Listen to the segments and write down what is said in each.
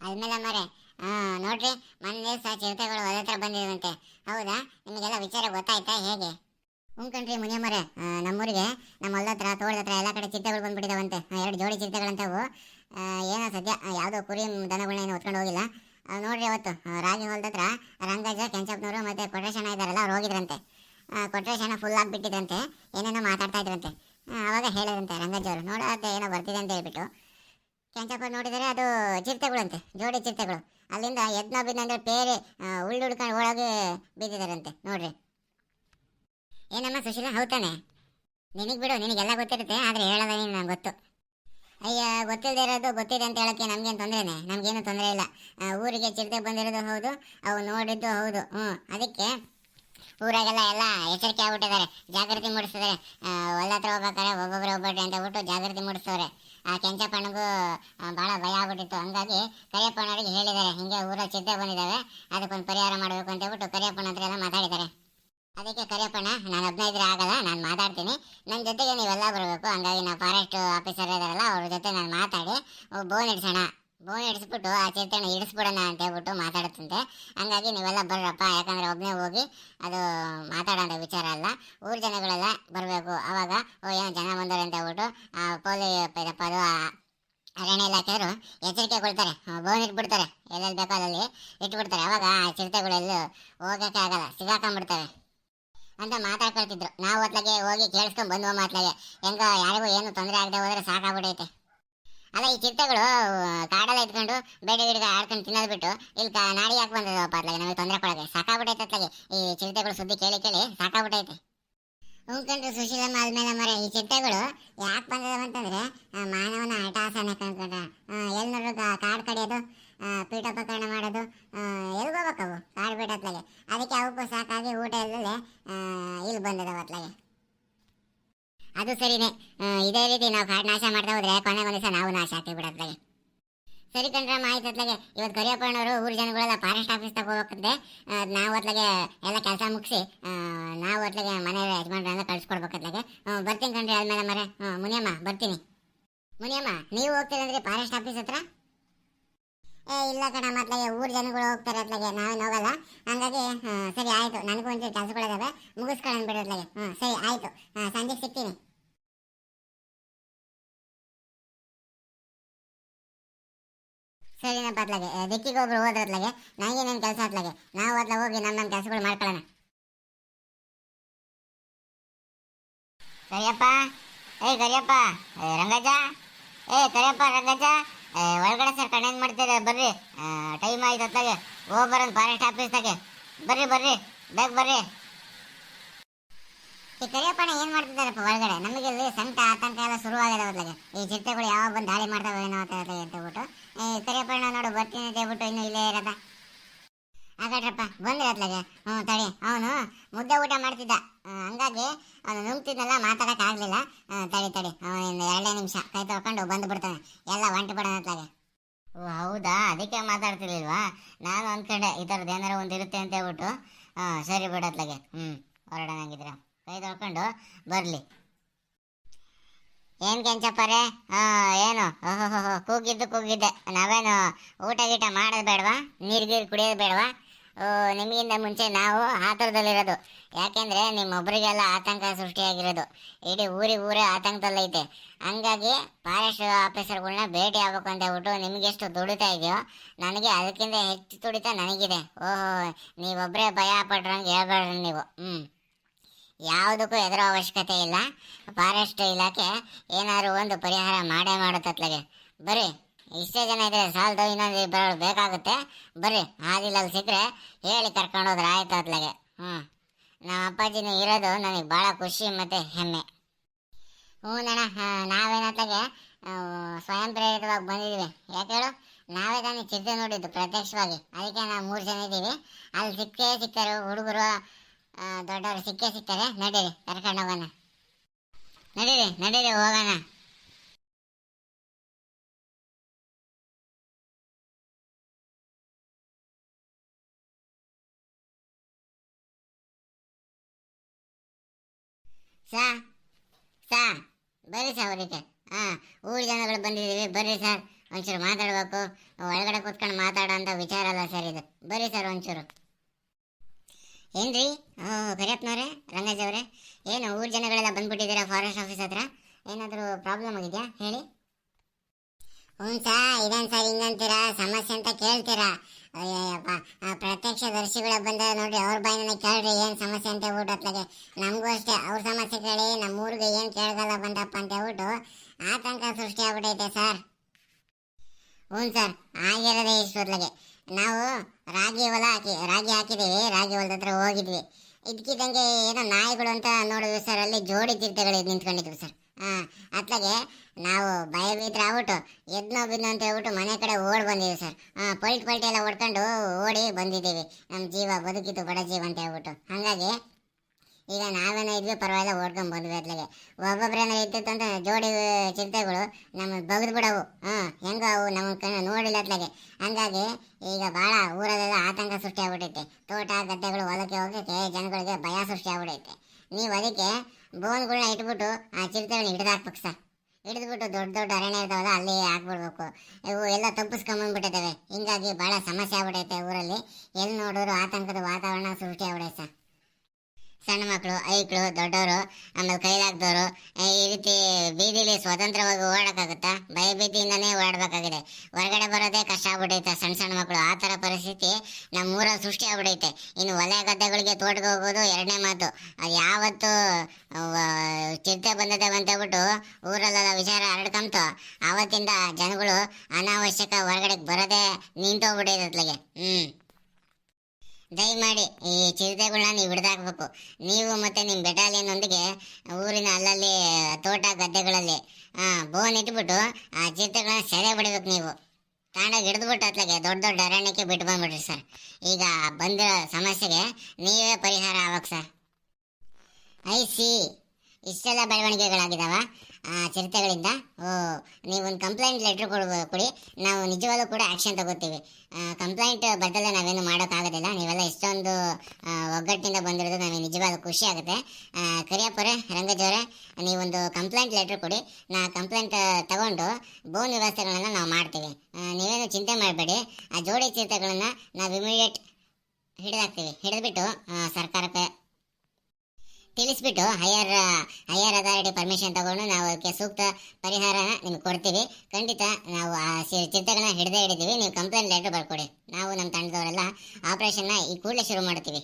ಅದ್ಮೇಲೆ ಮರೆ ಹಾ ನೋಡ್ರಿ, ಮೊನ್ನೆ ಸಹ ಚಿರತೆಗಳು ಹೊಲ ಹತ್ರ ಬಂದಿರುವಂತೆ ಹೌದಾ? ನಿಮಗೆಲ್ಲ ವಿಚಾರ ಗೊತ್ತಾಯ್ತಾ ಹೇಗೆ? ಉಂಕಣ್ರಿ ಮುನಿಯಮ್ಮರೇ ನಮ್ಮೂರಿಗೆ, ನಮ್ಮ ಹೊಲದ ಹತ್ರ ತೋಳದ ಹತ್ರ ಎಲ್ಲ ಕಡೆ ಚಿರತೆಗಳು ಬಂದ್ಬಿಟ್ಟಿದಾವಂತೆ. ಎರಡು ಜೋಡಿ ಚಿರತೆಗಳಂತವು. ಏನೋ ಸದ್ಯ ಯಾವುದೋ ಕುರಿ ದನಗಳನ್ನ ಏನು ಹೊತ್ಕೊಂಡು ಹೋಗಿಲ್ಲ. ನೋಡ್ರಿ ಅವತ್ತು ರಾಗಿ ಹೊಲದ ಹತ್ರ ರಂಗಜ ಕೆಂಚಪ್ಪನವರು ಮತ್ತೆ ಕೊಟ್ರೇಶನ ಇದ್ದಾರಲ್ಲ, ಅವ್ರು ಹೋಗಿದ್ರಂತೆ. ಕೊಟ್ರೇಶನ ಫುಲ್ ಆಗಿಬಿಟ್ಟಿದ್ರಂತೆ. ಏನೇನೋ ಮಾತಾಡ್ತಾ ಇದ್ರಂತೆ. ಆವಾಗ ಹೇಳಿದ್ರಂತೆ ರಂಗಜ್ಜವರು ಅವರು. ಏನೋ ಬರ್ತಿದೆ ಅಂತ ಹೇಳ್ಬಿಟ್ಟು. ಕೆಂಚಪ್ಪ ನೋಡಿದರೆ ಅದು ಚಿರತೆಗಳಂತೆ, ಜೋಡಿ ಚಿರತೆಗಳು. ಅಲ್ಲಿಂದ ಎದ್ನ ಬಿದ್ದಂದ್ರೆ ಬೇರೆ ಉಳ್ಳು ಹುಡ್ಕೊಂಡು ಒಳಗೆ ಬಿದ್ದಿದಾರಂತೆ, ನೋಡ್ರಿ. ಏನಮ್ಮ ಸುಶೀಲ, ಹೌತಾನೆ? ನಿನಗೆ ಬಿಡು, ನಿನಗೆಲ್ಲ ಗೊತ್ತಿರುತ್ತೆ, ಆದರೆ ಹೇಳೋದ ನೀನು ನಂಗೆ ಗೊತ್ತು. ಅಯ್ಯ ಗೊತ್ತಿಲ್ಲದೆ ಇರೋದು ಗೊತ್ತಿದೆ ಅಂತ ಹೇಳಕ್ಕೆ ನಮಗೇನು ತೊಂದರೆನೆ? ನಮಗೇನು ತೊಂದರೆ ಇಲ್ಲ. ಊರಿಗೆ ಚಿರತೆ ಬಂದಿರೋದು ಹೌದು, ಅವು ನೋಡಿದ್ದು ಹೌದು, ಹ್ಞೂ. ಅದಕ್ಕೆ ಊರಾಗೆಲ್ಲ ಎಲ್ಲ ಎಚ್ಚರಿಕೆ ಆಗ್ಬಿಟ್ಟಿದ್ದಾರೆ. ಜಾಗೃತಿ ಮೂಡಿಸ್ತಿದ್ದಾರೆ ಒಳ್ಳೆ ಹೊಲ ಹತ್ರ ಹೋಗ್ಬೇಕಾರೆ ಒಬ್ಬೊಬ್ಬರು ಒಬ್ಬೊಬ್ಬರು ಅಂತ ಬಿಟ್ಟು ಜಾಗೃತಿ ಮೂಡಿಸ್ತವ್ರೆ. ಆ ಕೆಂಚಪ್ಪಣ್ಣಗೂ ಭಾಳ ಭಯ ಆಗ್ಬಿಟ್ಟಿತ್ತು. ಹಂಗಾಗಿ ಕರಿಯಪ್ಪನವರಿಗೆ ಹೇಳಿದ್ದಾರೆ, ಹಿಂಗೆ ಊರ ಚಿದ್ದೆ ಬಂದಿದ್ದಾವೆ, ಅದಕ್ಕೊಂದು ಪರಿಹಾರ ಮಾಡಬೇಕು ಅಂತ ಹೇಳ್ಬಿಟ್ಟು ಕರಿಯಪ್ಪನ ಹತ್ರ ಎಲ್ಲ ಮಾತಾಡಿದ್ದಾರೆ. ಅದಕ್ಕೆ ಕರಿಯಪ್ಪಣ್ಣ, ನಾನು ಹದಿನೈದರ ಆಗಲ್ಲ, ನಾನು ಮಾತಾಡ್ತೀನಿ. ನನ್ನ ಜೊತೆಗೆ ನೀವೆಲ್ಲ ಬರಬೇಕು, ಹಂಗಾಗಿ ನಾವು ಫಾರೆಸ್ಟ್ ಆಫೀಸರ್ ಇದಾರಲ್ಲ ಅವ್ರ ಜೊತೆ ನಾನು ಮಾತಾಡಿ ಬೋನ್ ಇಡ್ಸೋಣ ಬೋನ್ ಇಡಿಸ್ಬಿಟ್ಟು ಆ ಚಿರತೆನ ಇಡಿಸ್ಬಿಡೋಣ ಅಂತ ಹೇಳ್ಬಿಟ್ಟು ಮಾತಾಡುತ್ತಂತೆ. ಹಂಗಾಗಿ ನೀವೆಲ್ಲ ಬರ್ರಪ್ಪ, ಯಾಕಂದ್ರೆ ಒಬ್ಬನೇ ಹೋಗಿ ಅದು ಮಾತಾಡೋಂಥ ವಿಚಾರ ಅಲ್ಲ. ಊರ್ ಜನಗಳೆಲ್ಲ ಬರಬೇಕು. ಅವಾಗ, ಓ, ಏನೋ ಜನ ಬಂದವ್ರೆ ಅಂತ ಹೇಳ್ಬಿಟ್ಟು, ಆ, ಪೋಲಿ, ಇದಪ್ಪ, ಅದು ಅರಣ್ಯ ಇಲಾಖೆಯವರು ಎಚ್ಚರಿಕೆ ಕೊಡ್ತಾರೆ. ಬೋನ್ ಇಟ್ಬಿಡ್ತಾರೆ ಎಲ್ಲೆಲ್ಲಿ ಬೇಕೋ ಅಲ್ಲಿ ಇಟ್ಬಿಡ್ತಾರೆ. ಅವಾಗ ಆ ಚಿರತೆಗಳೆಲ್ಲೂ ಹೋಗೋಕ್ಕೆ ಆಗಲ್ಲ. ಸಿಗಾಕೊಂಡ್ಬಿಡ್ತವೆ ಅಂತ ಮಾತಾಡ್ಕೊಳ್ತಿದ್ರು. ನಾವು ಹೊತ್ತಲಾಗೆ ಹೋಗಿ ಕೇಳಿಸ್ಕೊಂಡು ಬಂದು ಮಾತ್ಲಾಗೆ. ಹೆಂಗ ಯಾರಿಗೂ ಏನು ತೊಂದರೆ ಆಗದೆ ಹೋದ್ರೆ ಸಾಕಾಗ್ಬಿಟ್ಟೈತೆ ಅಲ್ಲ, ಈ ಚಿರತೆಗಳು ಕಾಡಲ್ಲ ಇಟ್ಕೊಂಡು ಬೇಡ ಗಿಡಗ ಆಡ್ಕೊಂಡು ತಿನ್ನೋದು ಬಿಟ್ಟು ಇಲ್ಲಿ ನಾಡಿ ಯಾಕೆ ಬಂದದಪ್ಪ ಅತ್ಲಾಗೆ ನಮಗೆ ತೊಂದರೆ ಕೊಡೋಕೆ ಸಾಕಾಗ್ಬಿಟ್ಟೈತೆ ಅತ್ಲಾಗೆ ಈ ಚಿರತೆಗಳು ಸುದ್ದಿ ಕೇಳಿ ಕೇಳಿ ಸಾಕಾಗ್ಬಿಟ್ಟೈತೆ. ಉಂಕಂಡ್ರು ಸುಶೀಲಮ್ಮ ಆದ್ಮೇಲೆ ಮರ, ಈ ಚಿಟ್ಟೆಗಳು ಯಾಕೆ ಬಂದದವು ಅಂತಂದ್ರೆ ಮಾನವನ ಹಠಾಸನ ಕಂಡ್ಕೊಂಡ ಎಲ್ಲಿ ನೋಡ್ರು ಕಾಡು ಕಾಡ್ ಕಡಿಯೋದು ಪೀಠೋಪಕರಣ ಮಾಡೋದು ಎಲ್ಲಿ ಕಾಡು ಅದಕ್ಕೆ ಅವಕ್ಕೂ ಸಾಕಾಗಿ ಊಟ ಇಲ್ಲದೆ ಇಲ್ಲಿ ಬಂದಿದಾವೆ ಅತ್ಲಾಗೆ ಅದು ಸರಿನೇ. ಇದೇ ರೀತಿ ನಾವು ಕಾಡು ನಾಶ ಮಾಡ್ತಾ ಹೋದ್ರೆ ಕೊನೆ ಒಂದು ದಿವಸ ನಾವು ನಾಶ ಆಗ್ತೀವಿ ಬಿಡತ್ತೆ ಸರಿ ಕಣ್ರಮ್ಮ, ಆಯ್ತು ಅತ್ಲಾಗೆ ಇವತ್ತು ಕರಿಯಪ್ಪಣ್ಣವರು ಊರು ಜನಗಳೆಲ್ಲ ಫಾರೆಸ್ಟ್ ಆಫೀಸ್ ತಗೋಬೇಕಂತೆ ನಾವು ಅತ್ಲಾಗೆ ಎಲ್ಲ ಕೆಲಸ ಮುಗಿಸಿ ನಾವು ಅತ್ಲಾಗೆ ಮನೆ ಯಜಮಾನ್ರನ್ನ ಕಳಿಸ್ಕೊಡ್ಬೇಕತ್ಲಾಗೆ ಬರ್ತೀನಿ ಕಣ್ರಿ ಆದ್ಮೇಲೆ ಮರೆ ಹ್ಞೂ ಮುನಿಯಮ್ಮ, ಬರ್ತೀನಿ. ಮುನಿಯಮ್ಮ, ನೀವು ಹೋಗ್ತೀರಂದ್ರೆ ಫಾರೆಸ್ಟ್ ಆಫೀಸ್ ಹತ್ರ? ಏ, ಇಲ್ಲ ಕಣ ಮತ್ತೆ ಊರ್ ಜನಗಳು ಹೋಗ್ತಾರೆ ಅತ್ಲಾಗೆ ನಾವೇನು ಹೋಗಲ್ಲ. ಹಂಗಾಗಿ ಸರಿ, ಆಯ್ತು. ನನಗೂ ಒಂಚೂರು ಕೆಲಸಗಳಿದಾವೆ ಮುಗಿಸ್ಕೊಳ್ಳೋಣ ಬಿಡು ಅತ್ಲಾಗೆ ಹ್ಞೂ ಸರಿ, ಆಯ್ತು. ಸಂಜೆ ಸಿಗ್ತೀನಿ. ಸರಿನಪ್ಪ ಅತ್ಲಾಗೆ ದಿಕ್ಕಿಗೆ ಒಬ್ರು ಹೋದ್ರ ಅತ್ಲಾಗೆ ನನಗೇನೇನು ಕೆಲಸ ಅತ್ಲಾಗೆ ನಾವು ಅತ್ಲ ಹೋಗಿ ನಮ್ಮ ನಮ್ಮ ಕೆಲಸಗಳು ಮಾಡ್ಕೊಳ್ಳೋಣ. ಕರಿಯಪ್ಪ ಏ ಕರಿಯಪ್ಪ ಏ, ರಂಗಜ್ಜ. ಏ ಕರಿಯಪ್ಪ ರಂಗಜ್ಜ. ಒಳಗಡೆ ಸರ್ ಕಣ್ಣೇನು ಮಾಡ್ತಾರೆ ಬರ್ರಿ. ಟೈಮ್ ಆಯ್ತು ಅತ್ತಾಗೆ ಹೋಗಿ ಬರೋಣ ಫಾರೆಸ್ಟ್ ಆಫೀಸ್ದಾಗೆ ಬರ್ರಿ ಬರ್ರಿ. ಬೇಗ ಬರ್ರಿ. ಈ ಕರಿಯಪ್ಪಣ್ಣ ಏನು ಮಾಡ್ತಿದ್ದಾರಪ್ಪ ಒಳಗಡೆ? ನಮಗೆ ಇಲ್ಲಿ ಸಂಕಟ, ಆತಂಕ ಎಲ್ಲ ಶುರುವಾಗಿದೆ ಅದ್ಲಾಗೆ ಈ ಚಿರತೆಗಳು ಯಾವಾಗ ಬಂದು ದಾಳಿ ಮಾಡ್ತಾವೆ ಏನೋ ಅಂತ ಹೇಳಿ ಅಂತ ಹೇಳ್ಬಿಟ್ಟು ಈ ಕರಿಯಪ್ಪಣ್ಣ ನೋಡು, ಬರ್ತೀನಿ ಅಂತ ಹೇಳ್ಬಿಟ್ಟು ಇನ್ನೂ ಇಲ್ಲೇ ಇರದ. ಹಾಗಾಡ್ರಪ್ಪ ಬಂದ್ರೆ ಅತ್ಲಾಗೆ ಹ್ಞೂ, ತಡಿ. ಅವನು ಮುದ್ದೆ ಊಟ ಮಾಡ್ತಿದ್ದ. ಹಂಗಾಗಿ ಅವನು ನುಂಗ್ತಿದ್ನಲ್ಲ, ಮಾತಾಡಕ್ ಆಗ್ಲಿಲ್ಲ. ತಡಿ ತಡಿ. ಅವನಿಂದ ಎರಡೇ ನಿಮಿಷ. ಕೈ ತೊಳ್ಕೊಂಡು ಬಂದು ಬಿಡ್ತಾನೆ. ಎಲ್ಲ ಒಂಟು ಬಿಡೋಣ ಅತ್ಲಾಗೆ ಓ, ಹೌದಾ? ಅದಕ್ಕೆ ಮಾತಾಡ್ತಿರ್ಲಿಲ್ವಾ? ನಾನು ಅಂದ್ಕೊಂಡೆ ಈ ಥರದ್ದು ಏನಾರು ಒಂದು ಇರುತ್ತೆ ಅಂತ ಹೇಳ್ಬಿಟ್ಟು. ಹಾಂ ಸರಿ ಬಿಡತ್ಲಾಗೆ ಹ್ಞೂ ಹೊರಡೋಣಂಗಿದ್ರೆ ಕೈ ತೊಳ್ಕೊಂಡು ಬರಲಿ. ಏನು ಕೆಂಚಪ್ಪರೇ ಏನು? ಓಹೋ ಕೂಗಿದ್ದು ಕೂಗಿದ್ದೆ. ನಾವೇನು ಊಟ ಗೀಟ ಮಾಡೋದು ಬೇಡವಾ? ನೀರು ಗೀರು ಕುಡಿಯೋದು ಬೇಡವಾ? ನಿಮಗಿಂತ ಮುಂಚೆ ನಾವು ಆತುರದಲ್ಲಿರೋದು. ಯಾಕೆಂದ್ರೆ ನಿಮ್ಮೊಬ್ಬರಿಗೆಲ್ಲ ಆತಂಕ ಸೃಷ್ಟಿಯಾಗಿರೋದು. ಇಡೀ ಊರಿಗೆ ಊರೇ ಆತಂಕದಲ್ಲೈತೆ ಹಂಗಾಗಿ ಫಾರೆಸ್ಟ್ ಆಫೀಸರ್ಗಳನ್ನ ಭೇಟಿ ಆಗ್ಬೇಕು ಅಂತ ಹೇಳ್ಬಿಟ್ಟು ನಿಮಗೆಷ್ಟು ದುಡಿತಾ ಇದೆಯೋ, ನನಗೆ ಅದಕ್ಕಿಂತ ಹೆಚ್ಚು ದುಡಿತ ನನಗಿದೆ. ಓಹೋ ನೀವೊಬ್ಬರೇ ಭಯ ಪಡ್ರಂಗೆ ಹೇಳ್ಬೇಡ್ರಿ ನೀವು. ಹ್ಞೂ ಯಾವುದಕ್ಕೂ ಎದುರೋ ಅವಶ್ಯಕತೆ ಇಲ್ಲ. ಫಾರೆಸ್ಟ್ ಇಲಾಖೆ ಏನಾದರೂ ಒಂದು ಪರಿಹಾರ ಮಾಡೇ ಮಾಡುತ್ತತ್ಲಾಗೆ. ಬರ್ರಿ. ಇಷ್ಟೇ ಜನ ಇದ್ರೆ ಸಾಲದು ಇನ್ನೊಂದು ಇಬ್ಬರು ಬೇಕಾಗುತ್ತೆ. ಬರ್ರಿ, ಹಾದಿಲಲ್ಲಿ ಸಿಕ್ಕರೆ ಹೇಳಿ ಕರ್ಕೊಂಡು ಹೋದ್ರೆ ಆಯ್ತು ಅತ್ಲಾಗೆ. ಹ್ಞೂ ನಮ್ಮ ಅಪ್ಪಾಜಿನ ಇರೋದು ನನಗೆ ಭಾಳ ಖುಷಿ ಮತ್ತು ಹೆಮ್ಮೆ. ಹ್ಞೂ ನಣ ನಾವೇನತ್ಲಾಗೆ ಸ್ವಯಂ ಪ್ರೇರಿತವಾಗಿ ಬಂದಿದ್ದೀವಿ ಯಾಕೆ ಹೇಳು? ನಾವೇ ತಾನೇ ಚಿತ್ರ ನೋಡಿದ್ದು ಪ್ರತ್ಯಕ್ಷವಾಗಿ. ಅದಕ್ಕೆ ನಾವು ಮೂರು ಜನ ಇದ್ದೀವಿ. ಅಲ್ಲಿ ಸಿಕ್ಕೇ ಸಿಕ್ತಾರೆ ಹುಡುಗರು ದೊಡ್ಡವರು ಸಿಕ್ಕೇ ಸಿಕ್ತಾರೆ. ನಡೀರಿ, ಕರ್ಕೊಂಡು ಹೋಗೋಣ. ನಡೀರಿ ನಡೀರಿ, ಹೋಗೋಣ. ಸಾ ಸಾ, ಬರ್ರಿ ಸರ್ ಅವರಿಗೆ ಹಾಂ, ಊರು ಜನಗಳು ಬಂದಿದ್ದೀವಿ. ಬರ್ರಿ ಸರ್ ಒಂಚೂರು ಮಾತಾಡಬೇಕು. ಒಳಗಡೆ ಕೂತ್ಕೊಂಡು ಮಾತಾಡೋ ಅಂತ ವಿಚಾರ ಅಲ್ಲ ಸರ್ ಇದು. ಬರ್ರಿ ಸರ್ ಒಂಚೂರು. ಏನ್ರಿ? ಹ್ಞೂ ಕರಿಯಪ್ಪನವ್ರೆ ರಂಗಜ್ ಅವರೇ. ಏನು, ಊರು ಜನಗಳೆಲ್ಲ ಬಂದ್ಬಿಟ್ಟಿದ್ದೀರಾ ಫಾರೆಸ್ಟ್ ಆಫೀಸ್ ಹತ್ರ? ಏನಾದರೂ ಪ್ರಾಬ್ಲಮ್ ಆಗಿದೆಯಾ? ಹೇಳಿ. ಹ್ಞೂ ಸರ್ ಇದೇನು ಸರ್ ಹಿಂಗಂತೀರಾ? ಸಮಸ್ಯೆ ಅಂತ ಕೇಳ್ತೀರಾ? ಪ್ರತ್ಯಕ್ಷ ದರ್ಶಿಗಳ ಬಂದ ನೋಡ್ರಿ, ಅವ್ರ ಬಾಯಿನ ಕೇಳ್ರಿ, ಏನು ಸಮಸ್ಯೆ ಅಂತ ಹೇಳ್ಬಿಟ್ಟು ನಮಗೂ ಅಷ್ಟೇ, ಅವ್ರ ಸಮಸ್ಯೆ ಕೇಳಿ ನಮ್ಮ ಊರಿಗೆ ಏನು ಕೇಳ್ಗಲ್ಲ ಬಂದಪ್ಪ ಅಂತ ಹೇಳ್ಬಿಟ್ಟು ಆತಂಕ ಸೃಷ್ಟಿ ಆಗ್ಬಿಟ್ಟೈತೆ ಸರ್. ಹ್ಞೂ ಸರ್ ಆಗಿರೋದೇ ಇಷ್ಟೊತ್ಲಾಗೆ ನಾವು ರಾಗಿ ಹೊಲ ಹಾಕಿ, ರಾಗಿ ಹಾಕಿದ್ದೀವಿ, ರಾಗಿ ಹೊಲದ ಹತ್ರ ಹೋಗಿದ್ವಿ. ಇದಕ್ಕಿದ್ದಂಗೆ ಏನೋ ನಾಯಿಗಳು ಅಂತ ನೋಡಿದ್ವಿ ಸರ್, ಅಲ್ಲಿ ಜೋಡಿ ಚಿರತೆಗಳು ನಿಂತ್ಕೊಂಡಿದ್ವಿ ಸರ್. ಅತ್ಲಾಗೆ ನಾವು ಭಯ ಬೀದ್ರೆ ಆಗ್ಬಿಟ್ಟು ಎದ್ನೋ ಬಿದ್ನೋ ಅಂತ ಹೇಳ್ಬಿಟ್ಟು ಮನೆ ಕಡೆ ಓಡಿ ಬಂದೀವಿ ಸರ್. ಹಾಂ, ಪಲ್ಟ್ ಪಲ್ಟಿ ಎಲ್ಲ ಹೊಡ್ಕೊಂಡು ಓಡಿ ಬಂದಿದ್ದೀವಿ. ನಮ್ಮ ಜೀವ ಬದುಕಿತ್ತು ಬಡ ಜೀವ ಅಂತ ಹೇಳ್ಬಿಟ್ಟು. ಹಾಗಾಗಿ ಈಗ ನಾವೇನೋ ಇದ್ವಿ ಪರವಾಗಿಲ್ಲ, ಓಡ್ಕೊಂಡು ಬಂದ್ವಿ ಅತ್ಲಾಗೆ ಒಬ್ಬೊಬ್ರೇನೋ ಇದ್ದಿತ್ತು ಅಂತ ಜೋಡಿ ಚಿಂತೆಗಳು ನಮ್ಮ ಬಗ್ದು ಬಿಡವು. ಹಾಂ, ಹೆಂಗ ಅವು ನಮ್ಮ ಕಣ್ಣು ನೋಡಿಲ್ಲ ಅತ್ಲಾಗೆ ಹಂಗಾಗಿ ಈಗ ಭಾಳ ಊರಲ್ಲೆಲ್ಲ ಆತಂಕ ಸೃಷ್ಟಿ ಆಗ್ಬಿಟ್ಟೈತೆ ತೋಟ, ಗದ್ದೆಗಳು ಹೊಲಕ್ಕೆ ಹೋಗಕ್ಕೆ ಜನಗಳಿಗೆ ಭಯ ಸೃಷ್ಟಿ ಆಗ್ಬಿಟ್ಟೈತೆ ನೀವು ಅದಕ್ಕೆ ಬೋನ್ಗಳನ್ನ ಇಟ್ಬಿಟ್ಟು ಆ ಚಿರತೆಗಳನ್ನ ಹಿಡಿದು ಹಾಕ್ಬೇಕು ಸರ್ ಹಿಡಿದ್ಬಿಟ್ಟು ದೊಡ್ಡ ದೊಡ್ಡ ಅರಣ್ಯ ಇರ್ತಾವಲ್ಲ, ಅಲ್ಲಿ ಹಾಕ್ಬಿಡ್ಬೇಕು. ಇವು ಎಲ್ಲ ತಪ್ಪಿಸ್ಕೊಂಬಂದ್ಬಿಟ್ಟಿದ್ದಾವೆ ಹಿಂಗಾಗಿ ಭಾಳ ಸಮಸ್ಯೆ ಆಗ್ಬಿಟೈತೆ ಊರಲ್ಲಿ. ಎಲ್ಲಿ ನೋಡಿದ್ರು ಆತಂಕದ ವಾತಾವರಣ ಸೃಷ್ಟಿ ಆಗ್ಬಿಡೈತೆ ಸರ್ ಸಣ್ಣ ಮಕ್ಕಳು ಐಕ್ಳು, ದೊಡ್ಡವರು, ಆಮೇಲೆ ಕೈಲಾಗ್ದವರು ಈ ರೀತಿ ಬೀದಿಲಿ ಸ್ವತಂತ್ರವಾಗಿ ಓಡಾಡಕ್ಕಾಗುತ್ತಾ? ಭಯಭೀತಿಯಿಂದನೇ ಓಡಾಡಬೇಕಾಗಿದೆ. ಹೊರಗಡೆ ಬರೋದೇ ಕಷ್ಟ ಆಗ್ಬಿಟ್ಟೈತೆ ಸಣ್ಣ ಸಣ್ಣ ಮಕ್ಕಳು ಆ ಥರ ಪರಿಸ್ಥಿತಿ ನಮ್ಮ ಊರಲ್ಲಿ ಸೃಷ್ಟಿ ಆಗ್ಬಿಟ್ಟೈತೆ ಇನ್ನು ಹೊಲ ಗದ್ದೆಗಳಿಗೆ ತೋಟಕ್ಕೆ ಹೋಗೋದು ಎರಡನೇ ಮಾತು. ಅದು ಯಾವತ್ತು ಚಿರತೆ ಬಂದದೆ ಅಂತ ಹೇಳ್ಬಿಟ್ಟು ಊರಲ್ಲೆಲ್ಲ ವಿಚಾರ ಹರಡ್ಕೊಂತು ಆವತ್ತಿಂದ ಜನಗಳು ಅನಾವಶ್ಯಕ ಹೊರಗಡೆ ಬರೋದೇ ನಿಂತೋಗ್ಬಿಟ್ಟೈತೆ ಅತ್ಲಗೆ ಹ್ಞೂ ದಯಮಾಡಿ ಈ ಚಿರತೆಗಳನ್ನ ನೀವು ಹಿಡಿದಾಕ್ಬೇಕು. ನೀವು ಮತ್ತೆ ನಿಮ್ಮ ಬೆಟಾಲಿಯನ್ನೊಂದಿಗೆ ಊರಿನ ಅಲ್ಲಲ್ಲಿ, ತೋಟ ಗದ್ದೆಗಳಲ್ಲಿ ಬೋನ್ ಇಟ್ಬಿಟ್ಟು ಆ ಚಿರತೆಗಳನ್ನ ಸೆರೆ ಬಿಡಬೇಕು ನೀವು. ತಾಂಡಾಗ ಹಿಡಿದ್ಬಿಟ್ಟು ಅತ್ಲಾಗೆ ದೊಡ್ಡ ದೊಡ್ಡ ಅರಣ್ಯಕ್ಕೆ ಬಿಟ್ಟು ಬಂದ್ಬಿಡ್ರಿ ಸರ್. ಈಗ ಬಂದಿರೋ ಸಮಸ್ಯೆಗೆ ನೀವೇ ಪರಿಹಾರ ಆಗ್ಬೇಕು ಸರ್. ಐ ಸಿ ಇಷ್ಟೆಲ್ಲ ಬೆಳವಣಿಗೆಗಳಾಗಿದಾವ ಆ ಚಿರತೆಗಳಿಂದ ಓ, ನೀವೊಂದು ಕಂಪ್ಲೇಂಟ್ ಲೆಟ್ರ್ ಕೊಡ್ ಕೊಡಿ. ನಾವು ನಿಜವಾಗ್ಲೂ ಕೂಡ ಆ್ಯಕ್ಷನ್ ತಗೋತೀವಿ. ಕಂಪ್ಲೇಂಟ್ ಬದಲೇ ನಾವೇನು ಮಾಡೋಕ್ಕಾಗೋದಿಲ್ಲ. ನೀವೆಲ್ಲ ಇಷ್ಟೊಂದು ಒಗ್ಗಟ್ಟಿನಿಂದ ಬಂದಿರೋದು ನಮಗೆ ನಿಜವಾದ ಖುಷಿ ಆಗುತ್ತೆ. ಕರಿಯಪ್ಪರೇ ರಂಗಜವರೇ ನೀವೊಂದು ಕಂಪ್ಲೇಂಟ್ ಲೆಟ್ರ್ ಕೊಡಿ. ನಾ ಕಂಪ್ಲೇಂಟ್ ತಗೊಂಡು ಬೋನ್ ವ್ಯವಸ್ಥೆಗಳನ್ನು ನಾವು ಮಾಡ್ತೀವಿ. ನೀವೇನು ಚಿಂತೆ ಮಾಡಬೇಡಿ. ಆ ಜೋಡಿ ಚಿರತೆಗಳನ್ನು ನಾವು ಇಮಿಡಿಯೇಟ್ ಹಿಡಿದಾಕ್ತೀವಿ. ಹಿಡಿದ್ಬಿಟ್ಟು ಸರ್ಕಾರಕ್ಕೆ ತಿಳಿಸ್ಬಿಟ್ಟು ಹೈಯರ್ ಹೈಯರ್ ಅಥಾರಿಟಿ ಪರ್ಮಿಷನ್ ತಗೊಂಡು ನಾವು ಅದಕ್ಕೆ ಸೂಕ್ತ ಪರಿಹಾರನ ನಿಮ್ಗೆ ಕೊಡ್ತೀವಿ. ಖಂಡಿತ ನಾವು ಆ ಚಿತ್ರಗಳನ್ನ ಹಿಡಿದೇ ಹಿಡಿದೀವಿ ನೀವು ಕಂಪ್ಲೇಂಟ್ ಲೆಟರ್ ಬರ್ಕೊಡಿ. ನಾವು ನಮ್ಮ ತಂಡದವರೆಲ್ಲ ಆಪರೇಷನ್ನ ಈ ಕೂಡಲೇ ಶುರು ಮಾಡ್ತೀವಿ.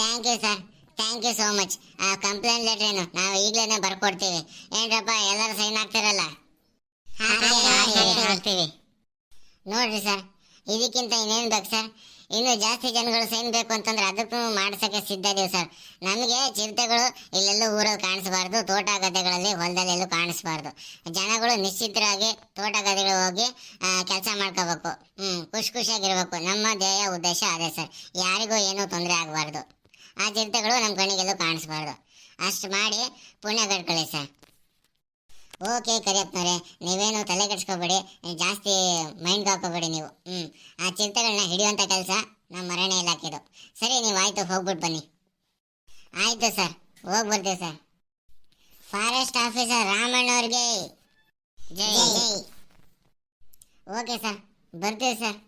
Thank you sir thank you so much ಆ ಕಂಪ್ಲೇಂಟ್ ಲೆಟರ್ ಏನು? ನಾವು ಈಗಲೇ ಬರ್ಕೊಡ್ತೀವಿ. ಏನ್ರಪ್ಪ, ಎಲ್ಲರೂ ಸೈನ್ ಆಗ್ತಿರಲ್ಲ? ನೋಡ್ರಿ ಸರ್ ಇದಕ್ಕಿಂತ ಇನ್ನೇನು ಬೇಕು ಸರ್ ಇನ್ನು ಜಾಸ್ತಿ ಜನಗಳು ಸೈನ್ ಬೇಕು ಅಂತಂದ್ರೆ ಅದಕ್ಕೂ ಮಾಡ್ಸಕ್ಕೆ ಸಿದ್ಧ ಇದೀವಿ ಸರ್. ನಮಗೆ ಚಿರತೆಗಳು ಇಲ್ಲೆಲ್ಲೂ ಊರಲ್ಲಿ ಕಾಣಿಸಬಾರ್ದು, ತೋಟ ಗದ್ದೆಗಳಲ್ಲಿ ಹೊಲದಲ್ಲೆಲ್ಲೂ ಕಾಣಿಸಬಾರ್ದು. ಜನಗಳು ನಿಶ್ಚಿತರಾಗಿ ತೋಟ ಗದ್ದೆಗಳು ಹೋಗಿ ಕೆಲಸ ಮಾಡ್ಕೋಬೇಕು. ಹ್ಞೂ ಖುಷಿ ಖುಷಿಯಾಗಿರ್ಬೇಕು. ನಮ್ಮ ಧ್ಯೇಯ, ಉದ್ದೇಶ ಅದೇ ಸರ್. ಯಾರಿಗೂ ಏನೂ ತೊಂದರೆ ಆಗಬಾರ್ದು. ಆ ಚಿರತೆಗಳು ನಮ್ಮ ಕಣ್ಣಿಗೆಲ್ಲೂ ಕಾಣಿಸ್ಬಾರ್ದು. ಅಷ್ಟು ಮಾಡಿ ಪುಣ್ಯ ಕಟ್ಕೊಳ್ಳಿ ಸರ್. ಓಕೆ ಕರಿಯಪ್ಪನವ್ರೆ ನೀವೇನು ತಲೆ ಕೆಡ್ಸ್ಕೊಬೇಡಿ ಜಾಸ್ತಿ ಮೈಂಡ್ ಹಾಕೋಬೇಡಿ ನೀವು. ಹ್ಞೂ ಆ ಚಿಂತೆಗಳನ್ನ ಹಿಡಿಯುವಂಥ ಕೆಲಸ ನಮ್ಮ ಅರಣ್ಯ ಇಲಾಖೆದು. ಸರಿ ನೀವು ಆಯಿತು ಹೋಗ್ಬಿಟ್ಟು ಬನ್ನಿ. ಆಯಿತು ಸರ್ ಹೋಗಿ ಬರ್ತೀವಿ ಸರ್. ಫಾರೆಸ್ಟ್ ಆಫೀಸರ್ ರಾಮಣ್ಣವ್ರಿಗೆ. ಜೈ. ಜೈ. ಓಕೆ ಸರ್ ಬರ್ತೀವಿ ಸರ್.